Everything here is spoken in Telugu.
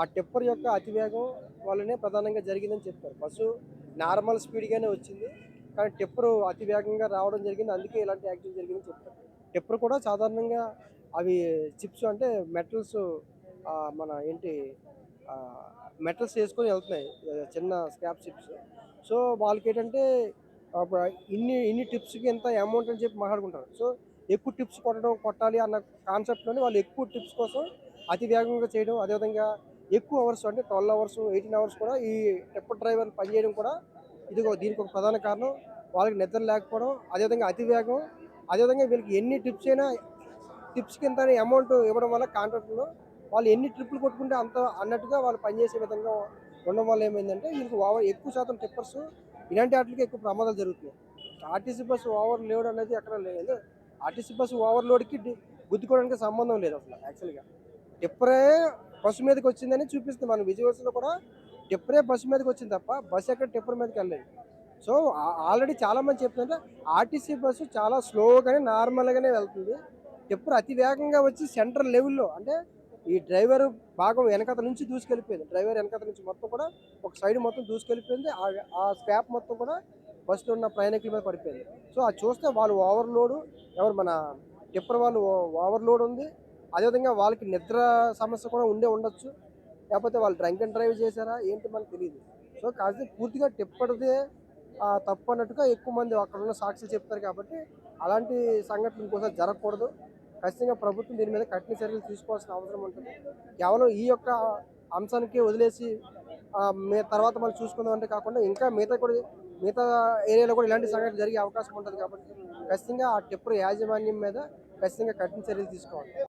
ఆ టెప్పర్ యొక్క అతివేగం వల్లనే ప్రధానంగా జరిగిందని చెప్పారు. బస్సు నార్మల్ స్పీడ్గానే వచ్చింది కానీ టెప్పర్ అతి వేగంగా రావడం జరిగింది. అందుకే ఇలాంటి యాక్సిడెంట్ జరిగిందని చెప్తారు టెప్పర్ కూడా సాధారణంగా అవి చిప్స్ అంటే మెటల్స్ మన ఏంటి మెటల్స్ వేసుకొని వెళ్తున్నాయి. చిన్న స్క్రాప్ చిప్స్. సో వాళ్ళకి ఏంటంటే అప్పుడు ఇన్ని ఇన్ని టిప్స్కి ఎంత అమౌంట్ అని చెప్పి మాట్లాడుకుంటారు. సో ఎక్కువ టిప్స్ కొట్టడం కొట్టాలి అన్న కాన్సెప్ట్లోనే వాళ్ళు ఎక్కువ టిప్స్ కోసం అతి వేగంగా చేయడం అదేవిధంగా ఎక్కువ అవర్స్ అంటే ట్వెల్వ్ అవర్స్ ఎయిటీన్ అవర్స్ కూడా ఈ టెప్పర్ డ్రైవర్ పనిచేయడం కూడా ఇది దీనికి ఒక ప్రధాన కారణం. వాళ్ళకి నిద్ర లేకపోవడం అదేవిధంగా అతి వేగం అదేవిధంగా వీళ్ళకి ఎన్ని టిప్స్ అయినా టిప్స్ కింద అమౌంట్ ఇవ్వడం వల్ల కాంట్రాక్ట్లో వాళ్ళు ఎన్ని ట్రిప్పులు కొట్టుకుంటే అంత అన్నట్టుగా వాళ్ళు పనిచేసే విధంగా ఉండడం వల్ల ఏమైందంటే వీళ్ళకి ఓవర్ ఎక్కువ శాతం టిప్పర్స్ ఇలాంటి వాటికి ఎక్కువ ప్రమాదాలు జరుగుతున్నాయి. ఆర్టీసీ బస్సు ఓవర్ లోడ్ అనేది ఎక్కడ లేదు. ఆర్టీసీ బస్సు ఓవర్ లోడ్కి గుద్దుకోవడానికి సంబంధం లేదు అసలు యాక్చువల్గా టిప్పరే బస్సు మీదకి వచ్చిందని చూపిస్తుంది. మన విజువల్స్లో కూడా టిప్పరే బస్సు మీదకి వచ్చింది తప్ప బస్సు ఎక్కడ టిప్పర్ మీదకి వెళ్ళలేదు. సో ఆల్రెడీ చాలామంది చెప్తుంటే ఆర్టీసీ బస్సు చాలా స్లోగానే నార్మల్గానే వెళ్తుంది. టిప్పర్ అతి వేగంగా వచ్చి సెంట్రల్ లెవెల్లో అంటే ఈ డ్రైవర్ భాగం వెనకత నుంచి దూసుకెళ్ళిపోయింది. డ్రైవర్ వెనకత నుంచి మొత్తం కూడా ఒక సైడ్ మొత్తం దూసుకెళ్ళిపోయింది. ఆ- స్కాప్ స్క్రాప్ మొత్తం కూడా బస్సులో ఉన్న ప్రయాణికుల మీద పడిపోయింది. సో అది చూస్తే వాళ్ళు ఓవర్లోడ్. ఎవరు మన టిప్పర్ వాళ్ళు ఓవర్లోడ్ ఉంది. అదేవిధంగా వాళ్ళకి నిద్ర సమస్య కూడా ఉండే ఉండొచ్చు. లేకపోతే వాళ్ళు డ్రంక్ అండ్ డ్రైవ్ చేశారా? ఏంటి మనకు తెలియదు సో కాకపోతే పూర్తిగా టిప్పటిదే తప్పు అన్నట్టుగా ఎక్కువ మంది అక్కడ ఉన్న సాక్షులు చెప్తారు కాబట్టి అలాంటి సంఘటనలు ఇంకోసారి జరగకూడదు. ఖచ్చితంగా ప్రభుత్వం దీని మీద కఠిన చర్యలు తీసుకోవాల్సిన అవసరం ఉంటుంది. కేవలం ఈ యొక్క అంశానికి వదిలేసి మే తర్వాత మళ్ళీ చూసుకుందాం అంటే కాకుండా ఇంకా మిగతా కూడా మిగతా ఏరియాలో కూడా ఇలాంటి సంఘటన జరిగే అవకాశం ఉంటుంది కాబట్టి ఖచ్చితంగా ఆ టెప్పర్ యాజమాన్యం మీద ఖచ్చితంగా కఠిన చర్యలు తీసుకోవాలి.